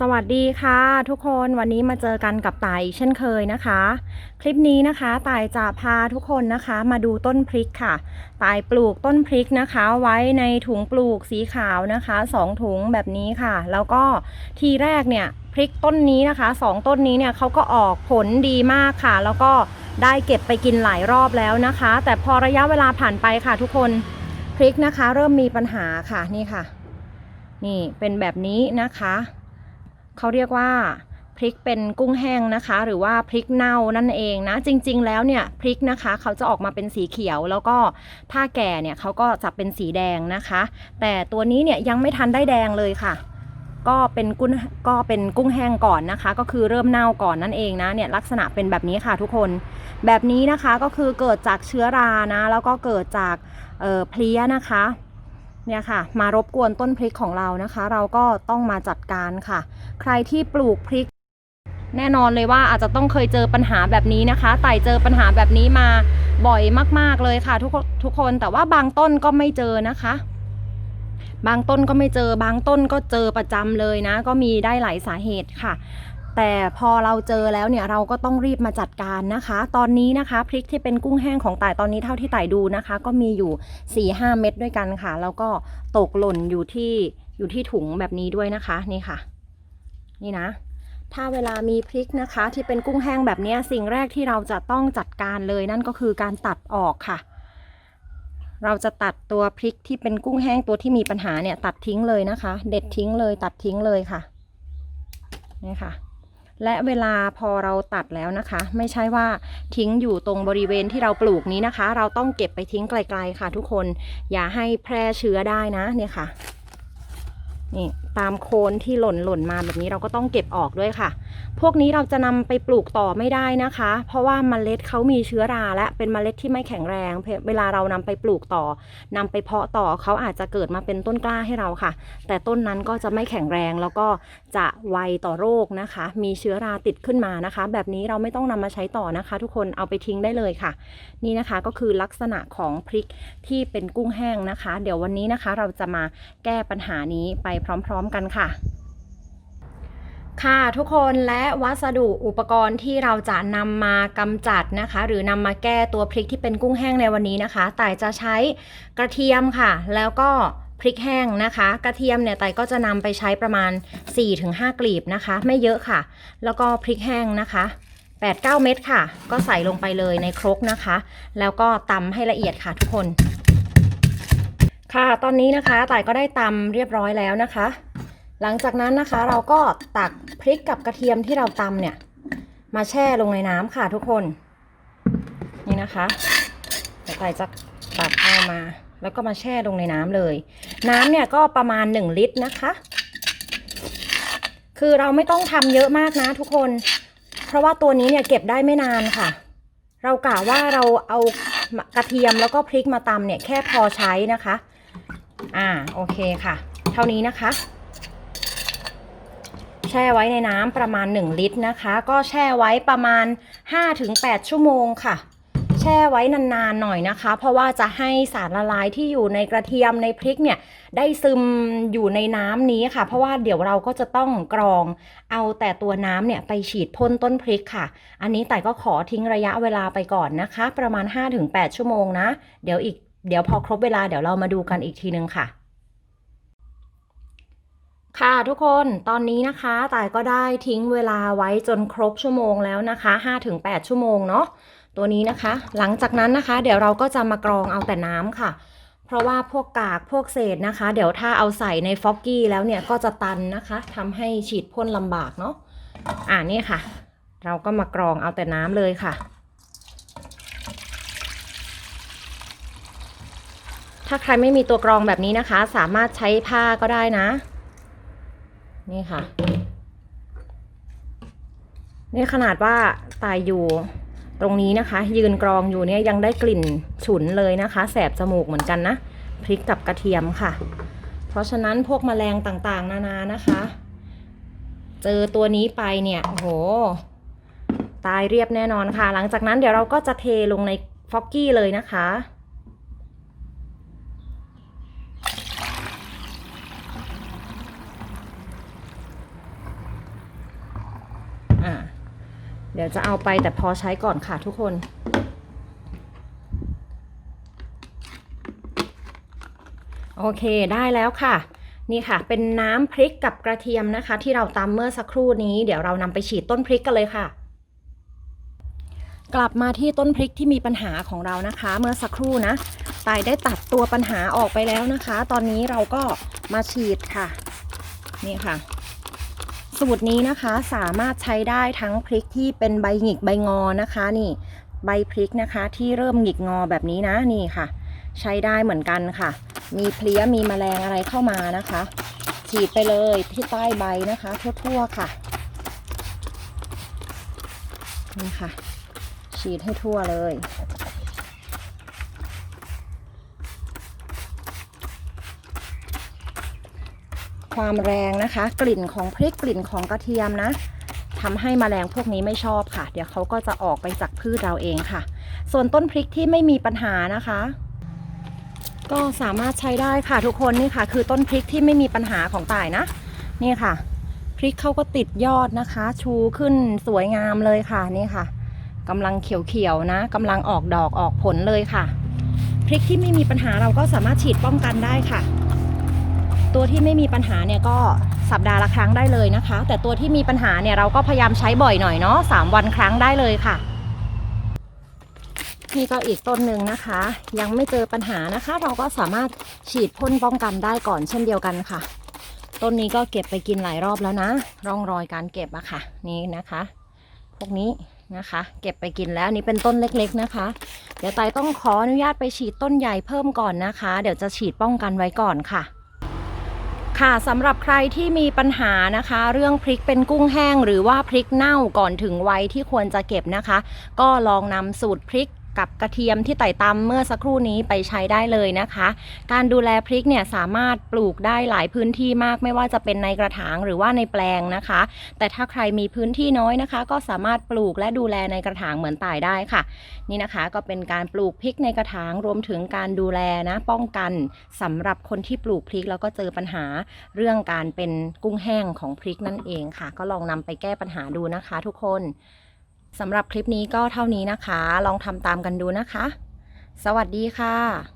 สวัสดีค่ะ ทุกคนวันนี้มาเจอกันกับต่ายเช่นเคยนะคะ คลิปนี้นะคะต่ายจะพาทุกคนนะคะมาดูต้นพริกค่ะต่ายปลูกต้นพริกนะคะ ไว้ในถุงปลูกสีขาวนะคะสองถุงแบบนี้ค่ะ แล้วก็ทีแรกเนี่ยพริกต้นนี้นะคะสองต้นนี้เนี่ยเขาก็ออกผลดีมากค่ะ แล้วก็ได้เก็บไปกินหลายรอบแล้วนะคะ แต่พอระยะเวลาผ่านไปค่ะ ทุกคนพริกนะคะ เริ่มมีปัญหาค่ะนี่ค่ะ นี่เป็นแบบนี้นะคะ เขาเรียกว่าพริกเป็นกุ้งแห้งนะคะ หรือว่าพริกเน่านั่นเองนะ จริง ๆ แล้วเนี่ยพริกนะคะ เขาจะออกมาเป็นสีเขียว แล้วก็ถ้าแก่เนี่ยเขาก็จะเป็นสีแดงนะคะ แต่ตัวนี้เนี่ยยังไม่ทันได้แดงเลยค่ะ ก็เป็นกุ้งก็เป็นกุ้งแห้งก่อนนะคะ ก็คือเริ่มเน่าก่อนนั่นเองนะเนี่ยลักษณะเป็นแบบนี้ค่ะทุกคน แบบนี้นะคะก็คือเกิดจากเชื้อรานะ แล้วก็เกิดจากเออเพลี้ยนะคะ เนี่ยค่ะ มารบกวนต้นพริกของเรานะคะ เราก็ต้องมาจัดการค่ะ ใครที่ปลูกพริก แน่นอนเลยว่าอาจจะต้องเคยเจอปัญหาแบบนี้นะคะไต่เจอปัญหาแบบนี้มาบ่อยมาก ๆเลยค่ะ ทุกทุกคนแต่ว่าบางต้นก็ไม่เจอนะคะ บางต้นก็ไม่เจอบางต้นก็เจอประจำเลยนะ ก็มีได้หลายสาเหตุค่ะ แต่พอเราเจอแล้วเนี่ยเราก็ต้องรีบมาจัดการนะคะ ตอนนี้นะคะพริกที่เป็นกุ้งแห้งของต่ายตอนนี้เท่าที่ต่ายดูนะคะ ก็มีอยู่ 4-5 เม็ดด้วยกันค่ะ แล้วก็ตกหล่นอยู่ที่อยู่ที่ถุงแบบนี้ด้วยนะคะนี่ค่ะ นี่นะ ถ้าเวลามีพริกนะคะ ที่เป็นกุ้งแห้งแบบนี้สิ่งแรกที่เราจะต้องจัดการเลยนั่นก็คือการตัดออกค่ะ เราจะตัดตัวพริกที่เป็นกุ้งแห้งตัวที่มีปัญหาเนี่ยตัดทิ้งเลยนะคะ เด็ดทิ้งเลยตัดทิ้งเลยค่ะนี่ค่ะ และเวลาพอเราตัดแล้วนะคะ ไม่ใช่ว่าทิ้งอยู่ตรงบริเวณที่เราปลูกนี้นะคะ เราต้องเก็บไปทิ้งไกลๆค่ะทุกคนอย่าให้แพร่เชื้อได้นะเนี่ยค่ะนี่ตามโคนที่หล่นหล่นมาแบบนี้เราก็ต้องเก็บออกด้วยค่ะ พวกนี้เราจะนำไปปลูกต่อไม่ได้นะคะ เพราะว่าเมล็ดเขามีเชื้อราและเป็นเมล็ดที่ไม่แข็งแรง เวลาเรานำไปปลูกต่อนำไปเพาะต่อเขาอาจจะเกิดมาเป็นต้นกล้าให้เราค่ะ แต่ต้นนั้นก็จะไม่แข็งแรงแล้วก็จะไวต่อโรคนะคะ มีเชื้อราติดขึ้นมานะคะ แบบนี้เราไม่ต้องนำมาใช้ต่อนะคะ ทุกคนเอาไปทิ้งได้เลยค่ะ นี่นะคะก็คือลักษณะของพริกที่เป็นกุ้งแห้งนะคะ เดี๋ยววันนี้นะคะเราจะมาแก้ปัญหานี้ไปพร้อม ๆ กันค่ะ ค่ะทุกคนและวัสดุอุปกรณ์ที่เราจะนำมากำจัดนะคะ หรือนำมาแก้ตัวพริกที่เป็นกุ้งแห้งในวันนี้นะคะ แต่จะใช้กระเทียมค่ะ แล้วก็พริกแห้งนะคะ กระเทียมเนี่ยไต่ก็จะนำไปใช้ประมาณ 4-5 กลีบนะคะ ไม่เยอะค่ะ แล้วก็พริกแห้งนะคะ 8-9 เม็ดค่ะ ก็ใส่ลงไปเลยในครกนะคะ แล้วก็ตำให้ละเอียดค่ะทุกคน ค่ะตอนนี้นะคะไต่ก็ได้ตำเรียบร้อยแล้วนะคะ หลังจากนั้นนะคะเราก็ตักพริกกับกระเทียมที่เราตำเนี่ย มาแช่ลงในน้ำค่ะทุกคน นี่นะคะเดี๋ยวไต่จะตักเอามา แล้วก็มาแช่ลงในน้ำเลย น้ำเนี่ยก็ประมาณ 1 ลิตรนะคะ คือเราไม่ต้องทำเยอะมากนะทุกคน เพราะว่าตัวนี้เนี่ยเก็บได้ไม่นานค่ะ เรากะว่าเราเอากระเทียมแล้วก็พริกมาตำเนี่ยแค่พอใช้นะคะ อ่าโอเคค่ะ เท่านี้นะคะ ช่ไว้ในน้ำประมาณ 1 ลิตรนะคะ ก็แช่ไว้ประมาณ 5-8 ชั่วโมงค่ะ แช่ไว้นานๆหน่อยนะคะ เพราะว่าจะให้สารละลายที่อยู่ในกระเทียมในพริกเนี่ยได้ซึมอยู่ในน้ำนี้ค่ะ เพราะว่าเดี๋ยวเราก็จะต้องกรองเอาแต่ตัวน้ำเนี่ยไปฉีดพ่นต้นพริกค่ะ อันนี้แต่ก็ขอทิ้งระยะเวลาไปก่อนนะคะ ประมาณ 5-8 ชั่วโมงนะ เดี๋ยวอีกเดี๋ยวพอครบเวลาเดี๋ยวเรามาดูกันอีกทีนึงค่ะ ค่ะทุกคนตอนนี้นะคะต่ายก็ได้ทิ้งเวลาไว้จนครบชั่วโมงแล้วนะคะ 5-8 ชั่วโมงเนาะตัวนี้นะคะ หลังจากนั้นนะคะ เดี๋ยวเราก็จะมากรองเอาแต่น้ำค่ะ เพราะว่าพวกกากพวกเศษนะคะ เดี๋ยวถ้าเอาใส่ในฟอกกี้แล้วเนี่ยก็จะตันนะคะทำให้ฉีดพ่นลำบากเนาะอ่านี่ค่ะ เราก็มากรองเอาแต่น้ำเลยค่ะถ้าใครไม่มีตัวกรองแบบนี้นะคะ สามารถใช้ผ้าก็ได้นะ นี่ค่ะ นี่ขนาดว่าตายอยู่ตรงนี้นะคะ ยืนกรองอยู่เนี่ยยังได้กลิ่นฉุนเลยนะคะ แสบจมูกเหมือนกันนะ พริกกับกระเทียมค่ะ เพราะฉะนั้นพวกแมลงต่างๆ นานานะคะ เจอตัวนี้ไปเนี่ยโอ้โห ตายเรียบแน่นอนค่ะ หลังจากนั้นเดี๋ยวเราก็จะเทลงในฟอกกี้เลยนะคะ เดี๋ยวจะเอาไปแต่พอใช้ก่อนค่ะทุกคน โอเคได้แล้วค่ะ นี่ค่ะ เป็นน้ำพริกกับกระเทียมนะคะ ที่เราตำเมื่อสักครู่นี้ เดี๋ยวเรานำไปฉีดต้นพริกกันเลยค่ะ กลับมาที่ต้นพริกที่มีปัญหาของเรานะคะ เมื่อสักครู่นะตายได้ตัดตัวปัญหาออกไปแล้วนะคะ ตอนนี้เราก็มาฉีดค่ะ นี่ค่ะ สูตรนี้นะคะสามารถใช้ได้ทั้งพริกที่เป็นใบหงิกใบงอนะคะนี่ใบพริกนะคะที่เริ่มหงิกงอแบบนี้นะนี่ค่ะ ใช้ได้เหมือนกันค่ะ มีเพลี้ยมีแมลงอะไรเข้ามานะคะ ฉีดไปเลยที่ใต้ใบนะคะ ทั่วๆค่ะนี่ค่ะ ฉีดให้ทั่วเลย ความแรงนะคะ กลิ่นของพริกกลิ่นของกระเทียมนะทำให้แมลงพวกนี้ไม่ชอบค่ะ เดี๋ยวเขาก็จะออกไปจากพืชเราเองค่ะ ส่วนต้นพริกที่ไม่มีปัญหานะคะ ก็สามารถใช้ได้ค่ะทุกคนนี่ค่ะ คือต้นพริกที่ไม่มีปัญหาของต่ายนะ นี่ค่ะ พริกเขาก็ติดยอดนะคะ ชูขึ้นสวยงามเลยค่ะนี่ค่ะกำลังเขียวๆนะกำลังออกดอกออกผลเลยค่ะ พริกที่ไม่มีปัญหาเราก็สามารถฉีดป้องกันได้ค่ะ ตัวที่ไม่มีปัญหาเนี่ยก็สัปดาห์ละครั้งได้เลยนะคะ แต่ตัวที่มีปัญหาเนี่ยเราก็พยายามใช้บ่อยหน่อยเนาะสามวันครั้งได้เลยค่ะ นี่ก็อีกต้นหนึ่งนะคะ ยังไม่เจอปัญหานะคะ เราก็สามารถฉีดพ่นป้องกันได้ก่อนเช่นเดียวกันค่ะ ต้นนี้ก็เก็บไปกินหลายรอบแล้วนะ ร่องรอยการเก็บอะค่ะ นี่นะคะ พวกนี้นะคะ เก็บไปกินแล้วนนี่เป็นต้นเล็กๆนะคะ เดี๋ยวไตต้องขออนุญาตไปฉีดต้นใหญ่เพิ่มก่อนนะคะ เดี๋ยวจะฉีดป้องกันไว้ก่อนค่ะ ค่ะสำหรับใครที่มีปัญหานะคะ เรื่องพริกเป็นกุ้งแห้ง หรือว่าพริกเน่าก่อนถึงวัยที่ควรจะเก็บนะคะ ก็ลองนำสูตรพริก กับกระเทียมที่ไต่ตำเมื่อสักครู่นี้ไปใช้ได้เลยนะคะ การดูแลพริกเนี่ยสามารถปลูกได้หลายพื้นที่มากไม่ว่าจะเป็นในกระถางหรือว่าในแปลงนะคะ แต่ถ้าใครมีพื้นที่น้อยนะคะ ก็สามารถปลูกและดูแลในกระถางเหมือนต่ายได้ค่ะ นี่นะคะก็เป็นการปลูกพริกในกระถางรวมถึงการดูแลนะป้องกันสำหรับคนที่ปลูกพริกแล้วก็เจอปัญหาเรื่องการเป็นกุ้งแห้งของพริกนั่นเองค่ะ ก็ลองนำไปแก้ปัญหาดูนะคะ ทุกคน สำหรับคลิปนี้ก็เท่านี้นะคะ ลองทำตามกันดูนะคะ สวัสดีค่ะ